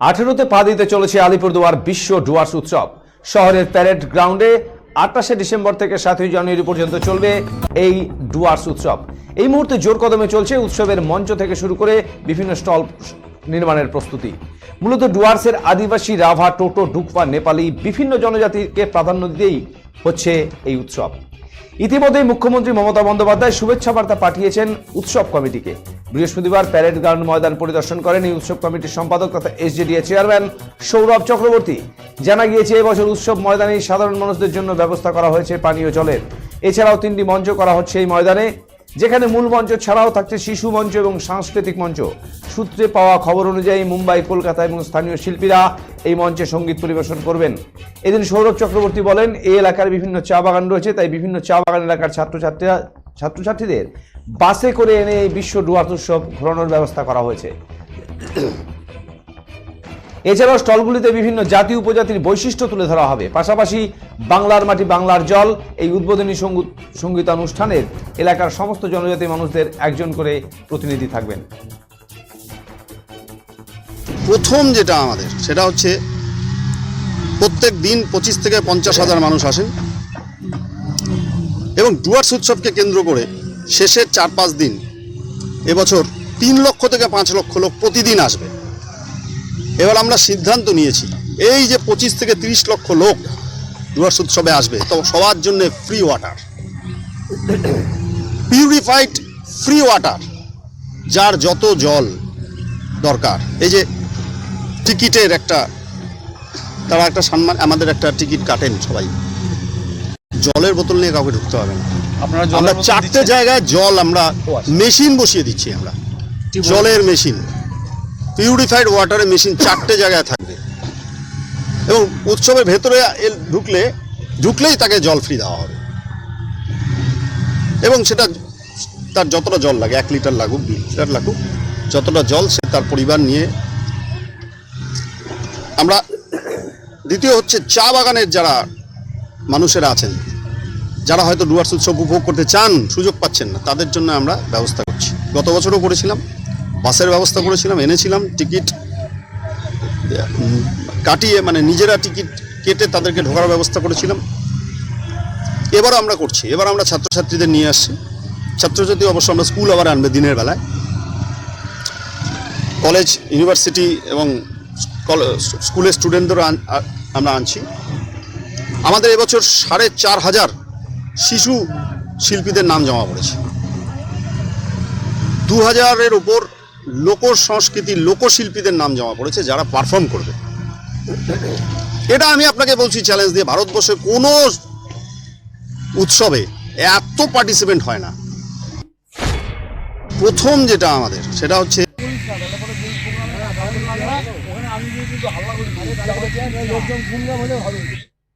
আঠেরোতে পা দিতে চলেছে আলিপুরদুয়ার বিশ্ব ডুয়ার্স উৎসব। শহরের প্যারেড গ্রাউন্ডে আটাশে ডিসেম্বর থেকে সাতই জানুয়ারি পর্যন্ত চলবে এই ডুয়ার্স উৎসব। এই মুহূর্তে জোর কদমে চলছে উৎসবের মঞ্চ থেকে শুরু করে বিভিন্ন স্টল নির্মাণের প্রস্তুতি। মূলত ডুয়ার্সের আদিবাসী রাভা, টোটো ডুকপা নেপালি বিভিন্ন জনজাতিকে প্রাধান্য দিতেই হচ্ছে এই উৎসব। ইতিমধ্যেই মুখ্যমন্ত্রী মমতা বন্দ্যোপাধ্যায় শুভেচ্ছা বার্তা পাঠিয়েছেন উৎসব কমিটিকে। বৃহস্পতিবার প্যারেড গ্রাউন্ড ময়দান পরিদর্শন করেন এই উৎসব কমিটির সম্পাদক তথা এসজেডিএ চেয়ারম্যান সৌরভ চক্রবর্তী। জানা গিয়েছে, এবছর উৎসব ময়দানে সাধারণ মানুষদের জন্য ব্যবস্থা করা হয়েছে পানীয় জলের। এছাড়াও তিনটি মঞ্চ করা হচ্ছে এই ময়দানে, যেখানে মূল মঞ্চ ছাড়াও থাকছে শিশু মঞ্চ এবং সাংস্কৃতিক মঞ্চ। সূত্রে পাওয়া খবর অনুযায়ী মুম্বাই, কলকাতা এবং স্থানীয় শিল্পীরা এই মঞ্চে সংগীত পরিবেশন করবেন। এদিন সৌরভ চক্রবর্তী বলেন, এই এলাকার বিভিন্ন চা বাগান রয়েছে, তাই বিভিন্ন চা বাগান এলাকার ছাত্রছাত্রীরা ছাত্রছাত্রীদের বাসে করে এনে এই বিশ্ব ডুয়ার্স উৎসব ঘোরানোর ব্যবস্থা করা হয়েছে। এছাড়াও স্টলগুলিতে বিভিন্ন জাতি উপজাতির বৈশিষ্ট্য তুলে ধরা হবে। পাশাপাশি বাংলার মাটি বাংলার জল, এই উদ্বোধনী সংগীত, সঙ্গীতানুষ্ঠানের এলাকার সমস্ত জনজাতি মানুষদের একজন করে প্রতিনিধি থাকবেন। প্রথম যেটা আমাদের, সেটা হচ্ছে প্রত্যেক দিন পঁচিশ থেকে পঞ্চাশ হাজার মানুষ আসেন এবং ডুয়ার্স উৎসবকে কেন্দ্র করে শেষের চার পাঁচ দিন, এবছর তিন লক্ষ থেকে পাঁচ লক্ষ লোক প্রতিদিন আসবে। এবার আমরা সিদ্ধান্ত নিয়েছি, এই যে পঁচিশ থেকে তিরিশ লক্ষ লোক ডুয়ার্স উৎসবে আসবে, তো সবার জন্য free water purified free water যার যত জল দরকার। এই যে টিকিটের একটা, তারা একটা সম্মান, আমাদের একটা টিকিট কাটেন সবাই। জলের বোতল নিয়ে কাউকে ঢুকতে হবে না। আপনারা আমরা চারটে জায়গায় জল আমরা আচ্ছা। মেশিন বসিয়ে দিচ্ছি আমরা। জলের মেশিন। পিউরিফাইড ওয়াটারের মেশিন চারটে জায়গায় থাকবে। এবং উৎসবের ভেতরে ঢুকলে ঢুকলেই তাকে জল ফ্রি দেওয়া হবে। এবং সেটা তার যতটা জল লাগে এক লিটার লাগুক দু লিটার লাগুক যতটা জল সে তার পরিবার নিয়ে আমরা দ্বিতীয় হচ্ছে চা বাগানের যারা মানুষেরা আছেন। যারা হয়তো ডুয়ার্স উৎসব উপভোগ করতে চান, সুযোগ পাচ্ছেন না, তাদের জন্য আমরা ব্যবস্থা করছি। গত বছরও করেছিলাম, বাসের ব্যবস্থা করেছিলাম, এনেছিলাম, টিকিট কাটিয়ে মানে নিজেরা টিকিট কেটে তাদেরকে ঢোকার ব্যবস্থা করেছিলাম। এবারও আমরা করছি, এবার আমরা ছাত্রছাত্রীদের নিয়ে আসছি। ছাত্রছাত্রী অবশ্য আমরা স্কুল আবার আনবে দিনের বেলায়। কলেজ, ইউনিভার্সিটি এবং কল- স্কুলের স্টুডেন্টদেরও আমরা আনছি। আমাদের এবছর সাড়ে চার হাজার শিশু শিল্পীদের নাম জমা পড়েছে। দু হাজারের উপর লোক সংস্কৃতি লোকশিল্পীদের নাম জমা পড়েছে যারা পারফর্ম করবে। এটা আমি আপনাকে বলছি চ্যালেঞ্জ দিয়ে ভারতবর্ষে কোনো উৎসবে এত পার্টিসিপেন্ট হয় না। প্রথম যেটা আমাদের, সেটা হচ্ছে